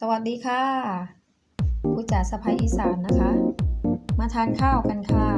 สวัสดีค่ะผู้จ่าสะพายอีสานนะคะ มาทานข้าวกันค่ะ